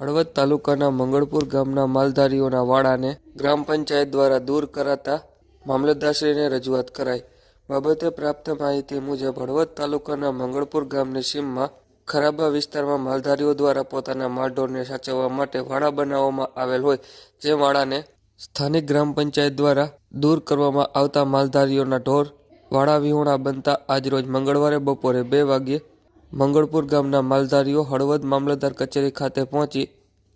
હળવદ તાલુકાના મંગળપુર ગામના માલધારીઓના વાડાને ગ્રામ પંચાયત દ્વારા દૂર કરાતા મામલતદારશ્રીને રજૂઆત કરાઈ. બાબતે પ્રાપ્ત માહિતી મુજબ હળવદ તાલુકાના મંગળપુર ગામની સીમમાં ખરાબા વિસ્તારમાં માલધારીઓ દ્વારા પોતાના માલઢોરને સાચવવા માટે વાડા બનાવવામાં આવેલ હોય, જે વાડાને સ્થાનિક ગ્રામ પંચાયત દ્વારા દૂર કરવામાં આવતા માલધારીઓના ઢોર વાડા વિહોણા બનતા આજરોજ મંગળવારે બપોરે બે વાગ્યે મંગળપુર ગામના માલધારીઓ હળવદ મામલતદાર કચેરી ખાતે પહોંચી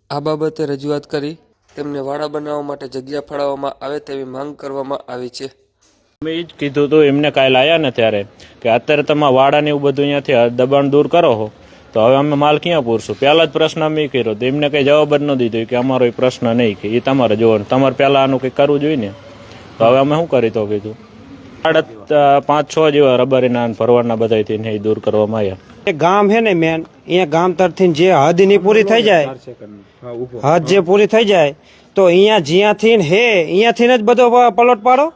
આ બાબતે રજૂઆત કરી તેમને વાડા બનાવવા માટે જગ્યા ફાળવવામાં આવે તેવી માંગ કરવામાં આવી છે. મેં એ જ કીધું હતું એમને કાલે આવ્યા ને ત્યારે કે અત્યારે તમે વાડાને એવું બધું અહીંયાથી દબાણ દૂર કરો હો તો હવે અમે માલ ક્યાં પૂરશું? પહેલાં જ પ્રશ્ન અમે કર્યો. તો એમને કંઈ જવાબ જ ન દીધો કે અમારો એ પ્રશ્ન નહીં કે એ તમારે જોવાનું. તમારે પહેલાં આનું કંઈક કરવું જોઈએ ને? તો હવે અમે શું કરી તો કીધું? સાડા પાંચ છ જેવા રબારીના અને ભરવાડના બધાથી દૂર કરવામાં આવ્યા. ગામ હે ને મેન અહીંયા ગામ તરફથી જે હદની પૂરી થઈ જાય, હદ જે પૂરી થઈ જાય, તો અહીંયા જ્યાંથી હે, અહીંયાથી જ બધો પલટ પાડો.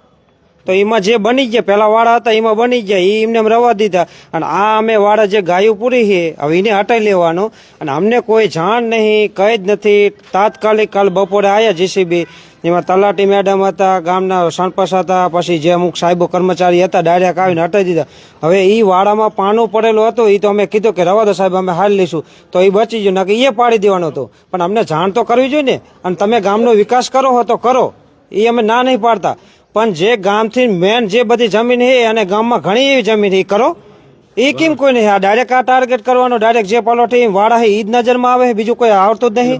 તો એમાં જે બની ગયા પેલા વાળા હતા, એમાં બની ગયા એ એમને એમ રવા દીધા. અને આ અમે વાડા જે ગાયું પૂરી છે, હવે એને હટાઈ લેવાનું. અને અમને કોઈ જાણ નહીં, કઈ જ નથી. તાત્કાલિક કાલ બપોરે આવ્યા જીસીબી એમાં તલાટી મેડમ હતા ગામના સરપંચ હતા પછી જે અમુક સાહેબો કર્મચારી હતા ડાયરેક્ટ આવીને હટાઈ દીધા. હવે એ વાડામાં પાનું પડેલું હતું એ તો અમે કીધું કે રવા દો સાહેબ અમે હાલ લઈશું. તો એ બચી ગયું કે એ પાડી દેવાનું હતું. પણ અમને જાણ તો કરવી જોઈએ ને અને તમે ગામનો વિકાસ કરો હો તો કરો. એ અમે ના નહીં પાડતા. પણ જે ગામથી મેન જે બધી જમીન છે અને ગામમાં ઘણી એવી જમીન એ કરો. એ કેમ કોઈ નહીં આ ડાયરેક્ટ આ ટાર્ગેટ કરવાનો ડાયરેક્ટ જે એ વાડા છે એ જ નજરમાં આવે બીજું કોઈ આવતું જ નહીં.